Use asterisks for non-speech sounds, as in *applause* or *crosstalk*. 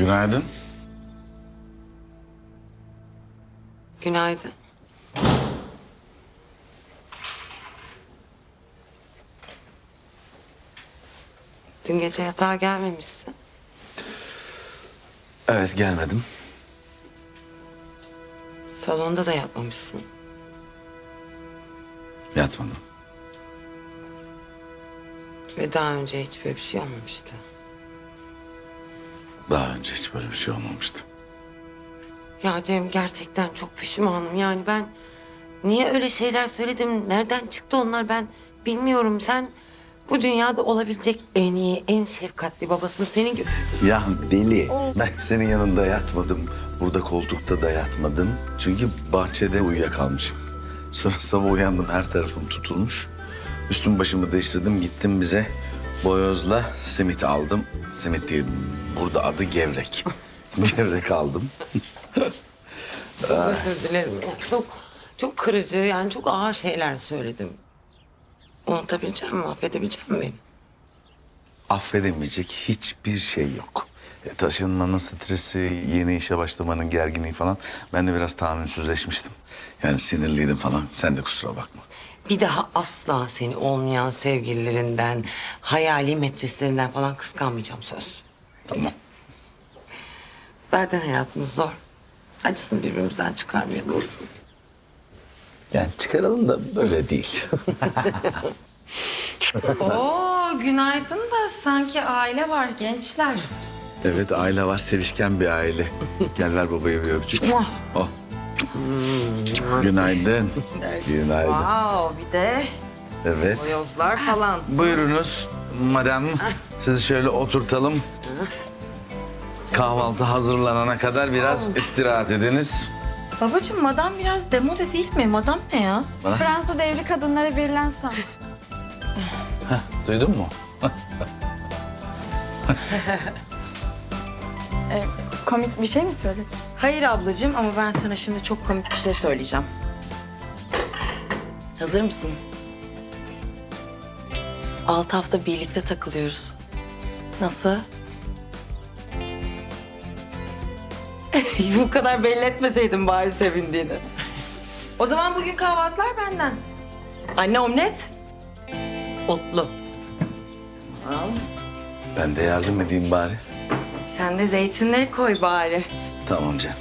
Günaydın. Günaydın. Dün gece yatağa gelmemişsin. Evet gelmedim. Salonda da yatmamışsın. Yatmadım. Ve daha önce hiç böyle bir şey olmamıştı. Daha önce hiç böyle bir şey olmamıştı. Ya Cem gerçekten çok pişmanım. Yani ben niye öyle şeyler söyledim? Nereden çıktı onlar ben bilmiyorum. Sen bu dünyada olabilecek en iyi, en şefkatli babasın. Senin gibi. Ya deli. Ben senin yanında yatmadım. Burada koltukta da yatmadım. Çünkü bahçede uyuyakalmışım. Sonra sabah uyandım her tarafım tutulmuş. Üstüm başımı değiştirdim gittim bize boyozla simit aldım. Simit değil burada adı gevrek. *laughs* gevrek aldım. *laughs* Çok özür dilerim. Çok çok kırıcı yani çok ağır şeyler söyledim. Unutabileceğim mi? Affedebilecek mi beni? affedemeyecek hiçbir şey yok. E, taşınmanın stresi, yeni işe başlamanın gerginliği falan. Ben de biraz tahammülsüzleşmiştim. Yani sinirliydim falan. Sen de kusura bakma. Bir daha asla seni olmayan sevgililerinden, hayali metreslerinden falan kıskanmayacağım söz. Tamam. Zaten hayatımız zor. Acısını birbirimizden çıkarmayalım. Yani çıkaralım da böyle değil. *laughs* Oo günaydın da sanki aile var gençler. evet aile var, sevişken bir aile. Gel ver babaya bir öpücük. oh. Günaydın. Günaydın. Wow bir de Evet. boyozlar falan. Buyurunuz madem. Sizi şöyle oturtalım. Kahvaltı hazırlanana kadar biraz istirahat ediniz. Babacığım madam biraz demode değil mi? Madam ne ya? Fransa'da evli kadınlara verilen san. Duydun mu? *laughs* Komik bir şey mi söyledin? Hayır ablacığım ama ben sana şimdi çok komik bir şey söyleyeceğim. Hazır mısın? Altı hafta birlikte takılıyoruz. Nasıl? *laughs* Bu kadar belli etmeseydin bari sevindiğini. O zaman bugün kahvaltılar benden. Anne omlet. Otlu. Al. Ben de yardım edeyim bari. Sen de zeytinleri koy bari. Tamam canım.